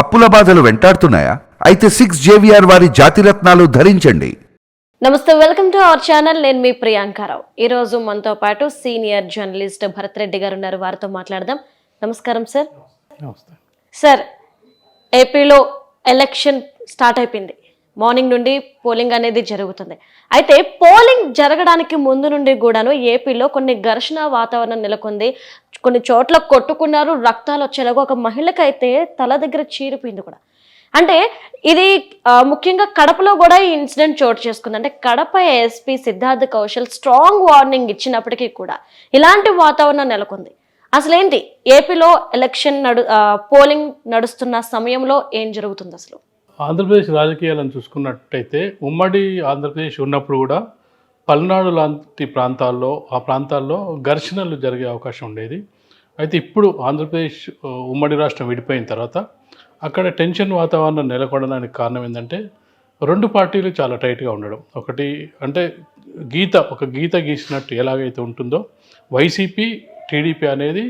అప్పుల బాధలు వెంటాడుతున్నాయా? అయితే సిక్స్ జేవిఆర్ వారి జాతిరత్నాలు ధరించండి. నమస్తే వెల్కమ్ టు అవర్ ఛానల్. నేను మీ ప్రియాంకారావు ఈ రోజు మనతో పాటు సీనియర్ జర్నలిస్ట్ భరత్ రెడ్డి గారు ఉన్నారు. వారితో మాట్లాడదాం. నమస్కారం సార్. నమస్తే. సార్ ఏపీలో ఎలక్షన్ స్టార్ట్ అయిపోయింది. మార్నింగ్ నుండి పోలింగ్ అనేది జరుగుతుంది. అయితే పోలింగ్ జరగడానికి ముందు నుండి కూడాను ఏపీలో కొన్ని ఘర్షణ వాతావరణం నెలకొంది. కొన్ని చోట్ల కొట్టుకున్నారు రక్తాలు వచ్చేలాగా ఒక మహిళకైతే తల దగ్గర చీరిపోయింది కూడా. అంటే ఇది ముఖ్యంగా కడపలో కూడా ఈ ఇన్సిడెంట్ చోటు చేసుకుంది. అంటే Kadapa SP Siddharth Kaushal strong warning ఇచ్చినప్పటికీ కూడా ఇలాంటి వాతావరణం నెలకొంది. అసలేంటి? ఏపీలో ఎలక్షన్ నడు పోలింగ్ నడుస్తున్న సమయంలో ఏం జరుగుతుంది అసలు? ఆంధ్రప్రదేశ్ రాజకీయాలను చూసుకున్నట్టయితే ఉమ్మడి ఆంధ్రప్రదేశ్ ఉన్నప్పుడు కూడా పల్నాడు లాంటి ప్రాంతాల్లో ఆ ప్రాంతాల్లో ఘర్షణలు జరిగే అవకాశం ఉండేది. అయితే ఇప్పుడు ఆంధ్రప్రదేశ్ ఉమ్మడి రాష్ట్రం విడిపోయిన తర్వాత అక్కడ టెన్షన్ వాతావరణం నెలకొనడానికి కారణం ఏంటంటే రెండు పార్టీలు చాలా టైట్గా ఉండడం. ఒకటి అంటే గీత ఒక గీత గీసినట్టు ఎలాగైతే ఉంటుందో వైసీపీ టీడీపీ అనేది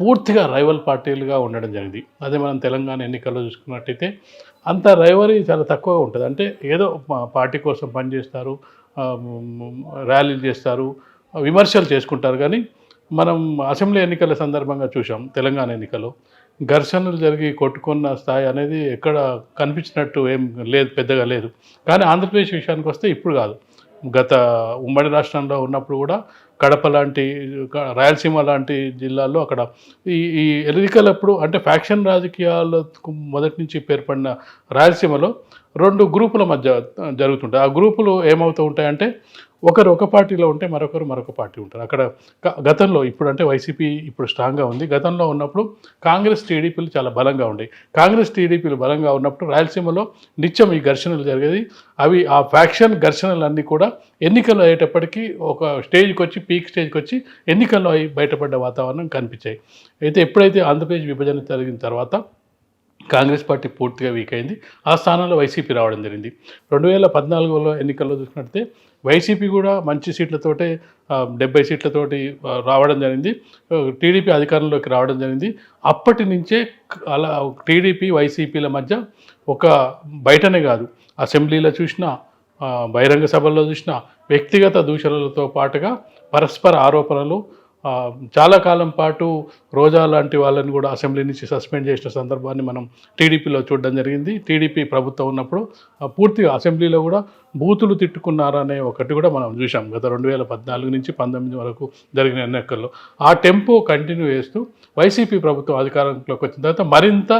పూర్తిగా రైవల్ పార్టీలుగా ఉండడం జరిగింది. అదే మనం తెలంగాణ ఎన్నికల్లో చూసుకున్నట్టయితే అంత రైవరీ చాలా తక్కువగా ఉంటుంది. అంటే ఏదో పార్టీ కోసం పనిచేస్తారు ర్యాలీలు చేస్తారు విమర్శలు చేసుకుంటారు. కానీ మనం అసెంబ్లీ ఎన్నికల సందర్భంగా చూసాం తెలంగాణ ఎన్నికలు. ఘర్షణలు జరిగి కొట్టుకున్న స్థాయి అనేది ఎక్కడ కనిపించినట్టు ఏం లేదు పెద్దగా లేదు. కానీ ఆంధ్రప్రదేశ్ విషయానికి వస్తే ఇప్పుడు కాదు. గత ఉమ్మడి రాష్ట్రంలో ఉన్నప్పుడు కూడా కడప లాంటి రాయలసీమ లాంటి జిల్లాల్లో అక్కడ ఈ ఈ ఎన్నికలప్పుడు అంటే ఫ్యాక్షన్ రాజకీయాలకు మొదటి నుంచి పేర్పడిన రాయలసీమలో రెండు గ్రూపుల మధ్య జరుగుతుంటాయి. ఆ గ్రూపులు ఏమవుతూ ఉంటాయంటే ఒకరు ఒక పార్టీలో ఉంటే మరొకరు మరొక పార్టీ ఉంటారు. అక్కడ గతంలో ఇప్పుడు అంటే వైసీపీ ఇప్పుడు స్ట్రాంగ్గా ఉంది. గతంలో ఉన్నప్పుడు కాంగ్రెస్ టీడీపీలు చాలా బలంగా ఉండేవి కాంగ్రెస్ టీడీపీలు బలంగా ఉన్నప్పుడు రాయలసీమలో నిత్యం ఈ ఘర్షణలు జరిగేది. అవి ఆ ఫ్యాక్షన్ ఘర్షణలన్నీ కూడా ఎన్నికలు అయ్యేటప్పటికీ ఒక స్టేజ్కి వచ్చి పీక్ స్టేజ్కి వచ్చి ఎన్నికల్లో అయి బయటపడ్డ వాతావరణం కనిపించాయి. అయితే ఎప్పుడైతే ఆంధ్రప్రదేశ్ విభజన జరిగిన తర్వాత కాంగ్రెస్ పార్టీ పూర్తిగా వీక్ అయింది. ఆ స్థానంలో వైసీపీ రావడం జరిగింది. రెండు వేల పద్నాలుగులో ఎన్నికల్లో చూసినట్టే వైసీపీ కూడా మంచి సీట్లతోటే డెబ్బై సీట్లతోటి రావడం జరిగింది. టీడీపీ అధికారంలోకి రావడం జరిగింది. అప్పటి నుంచే అలా టీడీపీ వైసీపీల మధ్య ఒక బయటనే కాదు. అసెంబ్లీలో చూసినా బహిరంగ సభల్లో చూసినా వ్యక్తిగత దూషణలతో పాటుగా పరస్పర ఆరోపణలు చాలా కాలం పాటు రోజా లాంటి వాళ్ళని కూడా అసెంబ్లీ నుంచి సస్పెండ్ చేసిన సందర్భాన్ని మనం టీడీపీలో చూడడం జరిగింది. టీడీపీ ప్రభుత్వం ఉన్నప్పుడు పూర్తిగా అసెంబ్లీలో కూడా బూతులు తిట్టుకున్నారనే ఒకటి కూడా మనం చూసాం గత రెండు వేల పద్నాలుగు నుంచి పంతొమ్మిది వరకు జరిగిన ఎన్నికల్లో. ఆ టెంపో కంటిన్యూ చేస్తూ వైసీపీ ప్రభుత్వం అధికారంలోకి వచ్చిన తర్వాత మరింత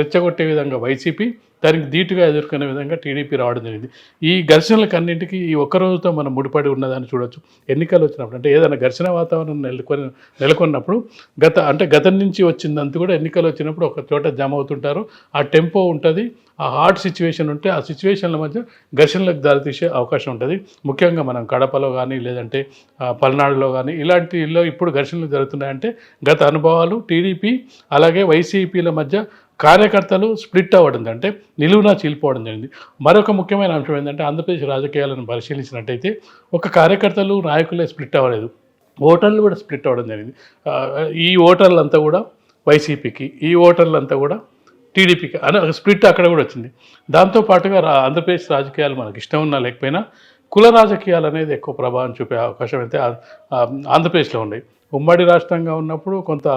రెచ్చగొట్టే విధంగా వైసీపీ దానికి ధీటుగా ఎదుర్కొనే విధంగా టీడీపీ రావడం జరిగింది. ఈ ఘర్షణలకన్నింటికి ఈ ఒక్క రోజుతో మనం ముడిపడి ఉన్నదాన్ని చూడొచ్చు. ఎన్నికలు వచ్చినప్పుడు అంటే ఏదైనా ఘర్షణ వాతావరణం నెలకొని నెలకొన్నప్పుడు గత అంటే గతం నుంచి వచ్చిందంతా కూడా ఎన్నికలు వచ్చినప్పుడు ఒక చోట జమ అవుతుంటారు. ఆ టెంపో ఉంటుంది ఆ హార్డ్ సిచ్యువేషన్ ఉంటే ఆ సిచ్యువేషన్ల మధ్య ఘర్షణలకు దారితీసే అవకాశం ఉంటుంది. ముఖ్యంగా మనం కడపలో కానీ లేదంటే పల్నాడులో కానీ ఇలాంటి ఇల్లు ఇప్పుడు ఘర్షణలు జరుగుతున్నాయంటే గత అనుభవాలు టీడీపీ అలాగే వైసీపీల మధ్య కార్యకర్తలు స్ప్లిట్ అవ్వడం అంటే నిలువునా చీలిపోవడం జరిగింది. మరొక ముఖ్యమైన అంశం ఏంటంటే ఆంధ్రప్రదేశ్ రాజకీయాలను పరిశీలించినట్టయితే ఒక కార్యకర్తలు నాయకులే స్ప్లిట్ అవ్వలేదు. ఓటర్లు కూడా స్ప్లిట్ అవ్వడం జరిగింది. ఈ ఓటర్లంతా కూడా వైసీపీకి ఈ ఓటర్లంతా కూడా టీడీపీకి అని స్ప్లిట్ అక్కడ కూడా వచ్చింది. దాంతోపాటుగా ఆంధ్రప్రదేశ్ రాజకీయాలు మనకి ఇష్టం ఉన్నా లేకపోయినా కుల రాజకీయాలు అనేది ఎక్కువ ప్రభావం చూపే అవకాశం అయితే ఆంధ్రప్రదేశ్లో ఉన్నాయి. ఉమ్మడి రాష్ట్రంగా ఉన్నప్పుడు కొంత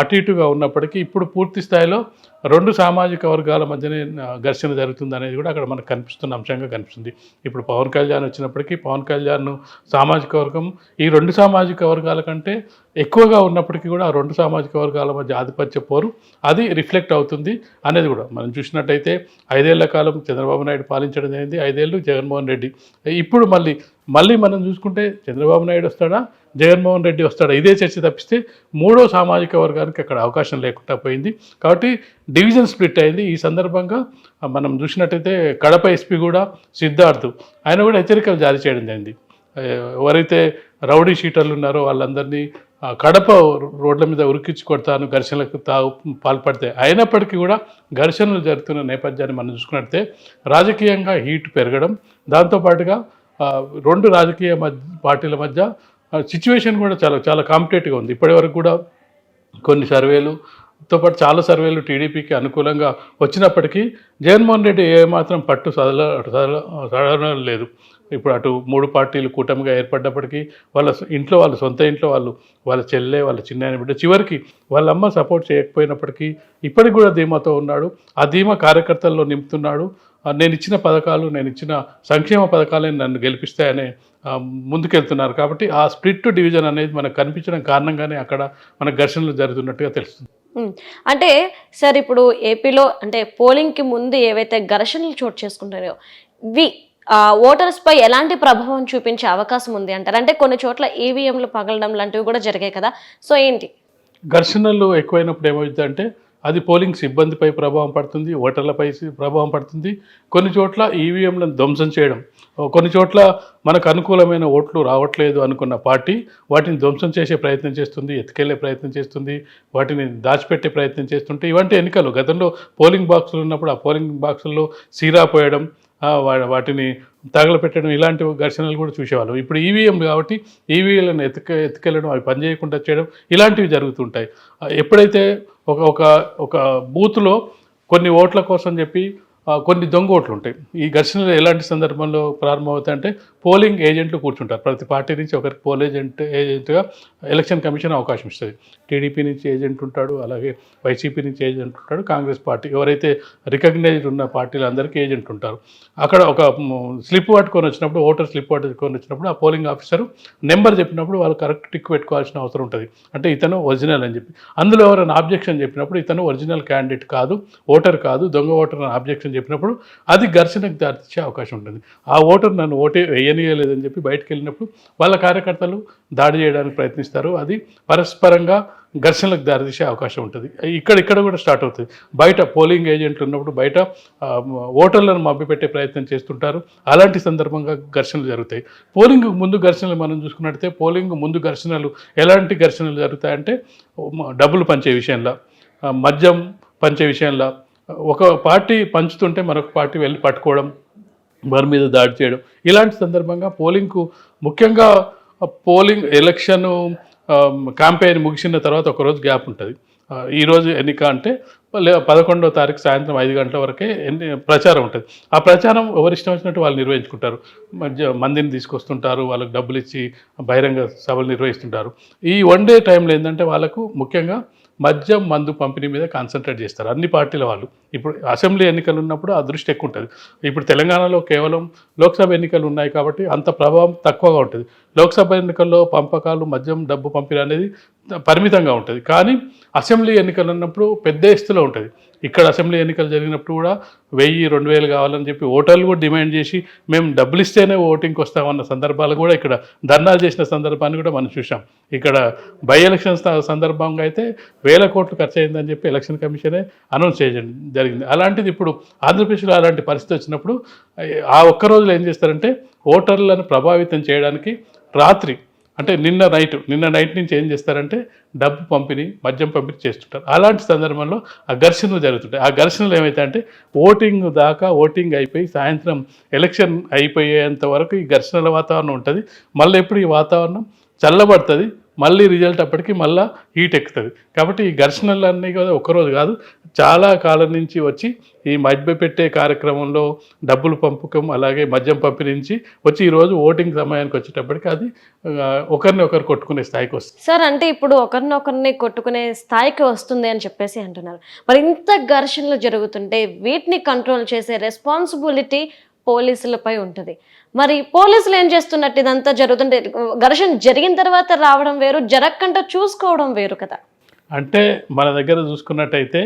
అటు ఇటుగా ఉన్నప్పటికీ ఇప్పుడు పూర్తి స్థాయిలో రెండు సామాజిక వర్గాల మధ్యనే ఘర్షణ జరుగుతుంది అనేది కూడా అక్కడ మనకు కనిపిస్తున్న అంశంగా కనిపిస్తుంది. ఇప్పుడు పవన్ కళ్యాణ్ వచ్చినప్పటికీ పవన్ కళ్యాణ్ సామాజిక వర్గం ఈ రెండు సామాజిక వర్గాల కంటే ఎక్కువగా ఉన్నప్పటికీ కూడా ఆ రెండు సామాజిక వర్గాల మధ్య ఆధిపత్య పోరు అది రిఫ్లెక్ట్ అవుతుంది అనేది కూడా మనం చూసినట్టయితే ఐదేళ్ళ కాలం చంద్రబాబు నాయుడు పాలించడం జరిగింది ఐదేళ్ళు జగన్మోహన్ రెడ్డి. ఇప్పుడు మళ్ళీ మళ్ళీ మనం చూసుకుంటే చంద్రబాబు నాయుడు వస్తాడా? జగన్మోహన్ రెడ్డి వస్తాడు ఇదే చర్చ తప్పిస్తే మూడో సామాజిక వర్గానికి అక్కడ అవకాశం లేకుండా పోయింది. కాబట్టి డివిజన్ స్ప్లిట్ అయింది. ఈ సందర్భంగా మనం చూసినట్టయితే కడప ఎస్పీ కూడా సిద్ధార్థ్ ఆయన కూడా హెచ్చరికలు జారీ చేయడం జరిగింది. ఎవరైతే రౌడీ షీటర్లు ఉన్నారో వాళ్ళందరినీ కడప రోడ్ల మీద ఉరికించి కొడతాను ఘర్షణలకు తా పాల్పడితే అయినప్పటికీ కూడా ఘర్షణలు జరుగుతున్న నేపథ్యాన్ని మనం చూసుకున్నట్టే రాజకీయంగా హీట్ పెరగడం దాంతోపాటుగా రెండు రాజకీయ మధ్య పార్టీల మధ్య సిచ్యువేషన్ కూడా చాలా చాలా కాంపిటేటివ్గా ఉంది. ఇప్పటివరకు కూడా కొన్ని సర్వేలు తో పాటు చాలా సర్వేలు టీడీపీకి అనుకూలంగా వచ్చినప్పటికీ జగన్మోహన్ రెడ్డి ఏమాత్రం పట్టు సదల సాధారణ లేదు. ఇప్పుడు అటు మూడు పార్టీలు కూటమిగా ఏర్పడ్డప్పటికీ వాళ్ళ ఇంట్లో వాళ్ళ సొంత ఇంట్లో వాళ్ళు వాళ్ళ చెల్లె వాళ్ళ చిన్న బిడ్డ చివరికి వాళ్ళ అమ్మ సపోర్ట్ చేయకపోయినప్పటికీ ఇప్పటికి కూడా ధీమాతో ఉన్నాడు. ఆ ధీమా కార్యకర్తల్లో నింపుతున్నాడు. నేను ఇచ్చిన పథకాలు నేను ఇచ్చిన సంక్షేమ పథకాలే నన్ను గెలిపిస్తాయనే ముందుకెళ్తున్నారు. కాబట్టి ఆ స్ప్లిట్ డివిజన్ అనేది మనకు కనిపించడం కారణంగానే అక్కడ మన ఘర్షణలు జరుగుతున్నట్టుగా తెలుస్తుంది. అంటే సార్ ఇప్పుడు ఏపీలో అంటే పోలింగ్కి ముందు ఏవైతే ఘర్షణలు చోటు చేసుకుంటాయో వి ఓటర్స్ పై ఎలాంటి ప్రభావం చూపించే అవకాశం ఉంది అంటారు? అంటే కొన్ని చోట్ల ఈవీఎంలు పగలడం లాంటివి కూడా జరిగాయి కదా. సో ఏంటి? ఘర్షణలు ఎక్కువైనప్పుడు ఏమవుతుందంటే అది పోలింగ్ సిబ్బందిపై ప్రభావం పడుతుంది ఓటర్లపై ప్రభావం పడుతుంది. కొన్ని చోట్ల ఈవీఎంలను ధ్వంసం చేయడం కొన్ని చోట్ల మనకు అనుకూలమైన ఓట్లు రావట్లేదు అనుకున్న పార్టీ వాటిని ధ్వంసం చేసే ప్రయత్నం చేస్తుంది ఎత్తుకెళ్ళే ప్రయత్నం చేస్తుంది వాటిని దాచిపెట్టే ప్రయత్నం చేస్తుంటే ఇవంటి ఎన్నికలు గతంలో పోలింగ్ బాక్సులు ఉన్నప్పుడు ఆ పోలింగ్ బాక్సుల్లో సీరా పోయడం వాటిని తగలపెట్టడం ఇలాంటి ఘర్షణలు కూడా చూసేవాళ్ళం. ఇప్పుడు ఈవీఎం కాబట్టి ఈవీఎంలను ఎత్తుక ఎత్తుకెళ్ళడం అవి పనిచేయకుండా చేయడం ఇలాంటివి జరుగుతుంటాయి ఎప్పుడైతే ఒక ఒక ఒక బూత్లో కొన్ని ఓట్ల కోసం చెప్పి కొన్ని దొంగ ఓట్లు ఉంటాయి ఈ ఘర్షణలు ఎలాంటి సందర్భంలో ప్రారంభమవుతాయంటే పోలింగ్ ఏజెంట్లు కూర్చుంటారు. ప్రతి పార్టీ నుంచి ఒకరికి పోల్ ఏజెంట్ ఏజెంట్గా ఎలక్షన్ కమిషన్ అవకాశం ఇస్తుంది. టీడీపీ నుంచి ఏజెంట్ ఉంటాడు అలాగే వైసీపీ నుంచి ఏజెంట్ ఉంటాడు కాంగ్రెస్ పార్టీ ఎవరైతే రికగ్నైజ్డ్ ఉన్న పార్టీలందరికీ ఏజెంట్ ఉంటారు. అక్కడ ఒక స్లిప్ పట్టుకొని వచ్చినప్పుడు ఓటర్ స్లిప్ పట్టుకొని వచ్చినప్పుడు ఆ పోలింగ్ ఆఫీసర్ నెంబర్ చెప్పినప్పుడు వాళ్ళు కరెక్ట్ టిక్ పెట్టుకోవాల్సిన అవసరం ఉంటుంది. అంటే ఇతను ఒరిజినల్ అని చెప్పి. అందులో ఎవరైనా ఆబ్జెక్షన్ చెప్పినప్పుడు ఇతను ఒరిజినల్ క్యాండిడేట్ కాదు ఓటర్ కాదు దొంగ ఓటర్ అని ఆబ్జెక్షన్ చెప్పినప్పుడు అది ఘర్షణకు దారితీసే అవకాశం ఉంటుంది. ఆ ఓటర్ నన్ను ఓటే చేయనీయలేదని చెప్పి బయటకు వెళ్ళినప్పుడు వాళ్ళ కార్యకర్తలు దాడి చేయడానికి ప్రయత్నిస్తారు అది పరస్పరంగా ఘర్షణలకు దారితీసే అవకాశం ఉంటుంది. ఇక్కడ ఇక్కడ కూడా స్టార్ట్ అవుతుంది. బయట పోలింగ్ ఏజెంట్లు ఉన్నప్పుడు బయట ఓటర్లను మభ్యపెట్టే ప్రయత్నం చేస్తుంటారు. అలాంటి సందర్భంగా ఘర్షణలు జరుగుతాయి. పోలింగ్ ముందు ఘర్షణలు మనం చూసుకున్నట్టయితే పోలింగ్ ముందు ఘర్షణలు ఎలాంటి ఘర్షణలు జరుగుతాయంటే డబ్బులు పంచే విషయంలో మద్యం పంచే విషయంలో ఒక పార్టీ పంచుతుంటే మరొక పార్టీ వెళ్ళి పట్టుకోవడం వారి మీద దాడి చేయడం. ఇలాంటి సందర్భంగా పోలింగ్కు ముఖ్యంగా పోలింగ్ ఎలక్షన్ క్యాంపెయిన్ ముగిసిన తర్వాత ఒక రోజు గ్యాప్ ఉంటుంది. ఈరోజు ఎన్నిక అంటే పదకొండవ తారీఖు సాయంత్రం ఐదు గంటల వరకే ఎన్ని ప్రచారం ఉంటుంది. ఆ ప్రచారం ఎవరిష్టం వచ్చినట్టు వాళ్ళు నిర్వహించుకుంటారు. మధ్య మందిని తీసుకొస్తుంటారు వాళ్ళకి డబ్బులు ఇచ్చి బహిరంగ సభలు నిర్వహిస్తుంటారు. ఈ వన్ డే టైంలో ఏంటంటే వాళ్ళకు ముఖ్యంగా మద్యం మందు పంపిణీ మీద కాన్సన్ట్రేట్ చేస్తారు. అన్ని పార్టీల వాళ్ళు. ఇప్పుడు అసెంబ్లీ ఎన్నికలు ఉన్నప్పుడు ఆ దృష్టి ఎక్కువ ఉంటుంది. ఇప్పుడు తెలంగాణలో కేవలం లోక్సభ ఎన్నికలు ఉన్నాయి కాబట్టి అంత ప్రభావం తక్కువగా ఉంటుంది. లోక్సభ ఎన్నికల్లో పంపకాలు మద్యం డబ్బు పంపిణీ అనేది పరిమితంగా ఉంటుంది. కానీ అసెంబ్లీ ఎన్నికలు ఉన్నప్పుడు పెద్ద ఎత్తులో ఉంటుంది. ఇక్కడ అసెంబ్లీ ఎన్నికలు జరిగినప్పుడు కూడా వెయ్యి రెండు వేలు కావాలని చెప్పి ఓటర్లు కూడా డిమాండ్ చేసి మేము డబ్బులు ఇస్తేనే ఓటింగ్కి వస్తామన్న సందర్భాలు కూడా ఇక్కడ ధర్నాలు చేసిన సందర్భాన్ని కూడా మనం చూసాం ఇక్కడ బై ఎలక్షన్ సందర్భంగా అయితే వేల కోట్లు ఖర్చు అయిందని చెప్పి ఎలక్షన్ కమిషనే అనౌన్స్ చేయడం జరిగింది. అలాంటిది ఇప్పుడు ఆంధ్రప్రదేశ్లో అలాంటి పరిస్థితి వచ్చినప్పుడు ఆ ఒక్క రోజులో ఏం చేస్తారంటే ఓటర్లను ప్రభావితం చేయడానికి రాత్రి అంటే నిన్న నైట్ నిన్న నైట్ నుంచి ఏం చేస్తారంటే డబ్బు పంపిణీ మద్యం పంపిణీ చేస్తుంటారు. అలాంటి సందర్భంలో ఆ ఘర్షణలు జరుగుతుంటాయి. ఆ ఘర్షణలు అంటే ఓటింగ్ దాకా ఓటింగ్ అయిపోయి సాయంత్రం ఎలక్షన్ అయిపోయేంత వరకు ఈ ఘర్షణల వాతావరణం ఉంటుంది. మళ్ళీ ఎప్పుడు ఈ వాతావరణం చల్లబడుతుంది? మళ్ళీ రిజల్ట్ అప్పటికి మళ్ళీ హీట్ ఎక్కుతుంది. కాబట్టి ఈ ఘర్షణలు అన్నీ కూడా ఒకరోజు కాదు చాలా కాలం నుంచి వచ్చి ఈ మధ్య పెట్టే కార్యక్రమంలో డబ్బులు పంపకం అలాగే మద్యం పంపిణీ నుంచి వచ్చి ఈరోజు ఓటింగ్ సమయానికి వచ్చేటప్పటికి అది ఒకరిని ఒకరు కొట్టుకునే స్థాయికి వస్తుంది. సార్ అంటే ఇప్పుడు ఒకరినొకరిని కొట్టుకునే స్థాయికి వస్తుంది అని చెప్పేసి అంటున్నారు. మరి ఇంత ఘర్షణలు జరుగుతుంటే వీటిని కంట్రోల్ చేసే రెస్పాన్సిబిలిటీ పోలీసులపై ఉంటుంది. మరి పోలీసులు ఏం చేస్తున్నట్టు ఇదంతా జరుగుతుంటే ఘర్షణ జరిగిన తర్వాత రావడం వేరు జరగకుండా చూసుకోవడం వేరు కదా. అంటే మన దగ్గర చూసుకున్నట్టయితే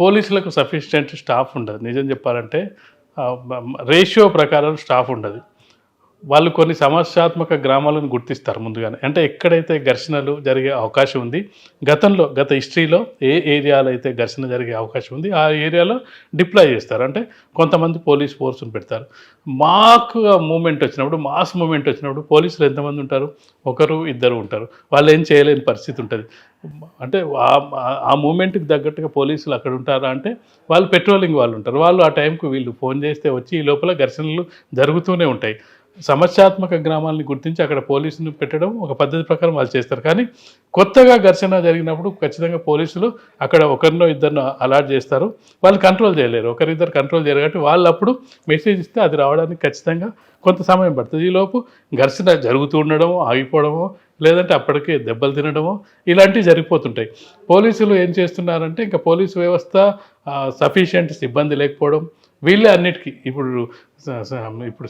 పోలీసులకు సఫిషియెంట్ స్టాఫ్ ఉండదు. నిజం చెప్పాలంటే రేషియో ప్రకారం స్టాఫ్ ఉండదు. వాళ్ళు కొన్ని సమస్యాత్మక గ్రామాలను గుర్తిస్తారు ముందుగానే. అంటే ఎక్కడైతే ఘర్షణలు జరిగే అవకాశం ఉంది గతంలో గత హిస్టరీలో ఏ ఏరియాలో అయితే ఘర్షణ జరిగే అవకాశం ఉంది ఆ ఏరియాలో డిప్లాయ్ చేస్తారు. అంటే కొంతమంది పోలీస్ ఫోర్స్ని పెడతారు. మాకు మూమెంట్ వచ్చినప్పుడు మాస్ మూమెంట్ వచ్చినప్పుడు పోలీసులు ఎంతమంది ఉంటారు? ఒకరు ఇద్దరు ఉంటారు. వాళ్ళు ఏం చేయలేని పరిస్థితి ఉంటుంది. అంటే ఆ- ఆ మూమెంట్కి తగ్గట్టుగా పోలీసులు అక్కడ ఉంటారా అంటే వాళ్ళు పెట్రోలింగ్ వాళ్ళు ఉంటారు. వాళ్ళు ఆ టైంకు వీళ్ళు ఫోన్ చేస్తే వచ్చి ఈ లోపల ఘర్షణలు జరుగుతూనే ఉంటాయి. సమస్యాత్మక గ్రామాలని గుర్తించి అక్కడ పోలీసులు పెట్టడం ఒక పద్ధతి ప్రకారం వాళ్ళు చేస్తారు. కానీ కొత్తగా ఘర్షణ జరిగినప్పుడు ఖచ్చితంగా పోలీసులు అక్కడ ఒకరినో ఇద్దరినో అలాట్ చేస్తారు. వాళ్ళు కంట్రోల్ చేయలేరు. ఒకరిద్దరు కంట్రోల్ చేయరు కాబట్టి వాళ్ళు అప్పుడు మెసేజ్ ఇస్తే అది రావడానికి ఖచ్చితంగా కొంత సమయం పడుతుంది. ఈలోపు ఘర్షణ జరుగుతూ ఉండడమో ఆగిపోవడమో లేదంటే అప్పటికే దెబ్బలు తినడమో ఇలాంటివి జరిగిపోతుంటాయి. పోలీసులు ఏం చేస్తున్నారంటే ఇంకా పోలీసు వ్యవస్థ సఫిషియంట్ సిబ్బంది లేకపోవడం వీళ్ళే అన్నిటికీ. ఇప్పుడు ఇప్పుడు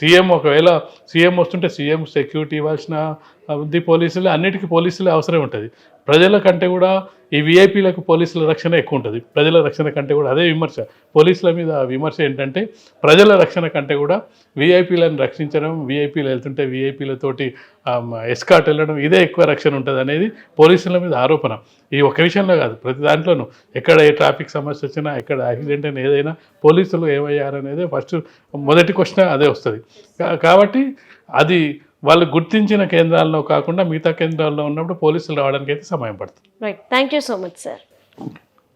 సీఎం ఒకవేళ సీఎం వస్తుంటే సీఎం సెక్యూరిటీ ఇవ్వాల్సిన ఉంది పోలీసులు అన్నిటికీ పోలీసులే అవసరం ఉంటుంది. ప్రజల కంటే కూడా ఈ విఐపీలకు పోలీసుల రక్షణ ఎక్కువ ఉంటుంది. ప్రజల రక్షణ కంటే కూడా అదే విమర్శ. పోలీసుల మీద విమర్శ ఏంటంటే ప్రజల రక్షణ కంటే కూడా విఐపీలను రక్షించడం విఐపీలు వెళ్తుంటే విఐపీలతోటి ఎస్కాట్ వెళ్ళడం ఇదే ఎక్కువ రక్షణ ఉంటుంది అనేది పోలీసుల మీద ఆరోపణ. ఈ ఒక్క విషయంలో కాదు ప్రతి దాంట్లోనూ ఎక్కడ ఏ ట్రాఫిక్ సమస్య వచ్చినా ఎక్కడ యాక్సిడెంట్ అయినా ఏదైనా పోలీసులు ఏమయ్యారనేది ఫస్ట్ మొదటి క్వశ్చన్ అదే వస్తుంది. కాబట్టి అది వాళ్ళు గుర్తించిన కేంద్రాల్లో కాకుండా మిగతా కేంద్రాల్లో ఉన్నప్పుడు పోలీసులు రావడానికి అయితే సమయం పడుతుంది. Right thank you so much sir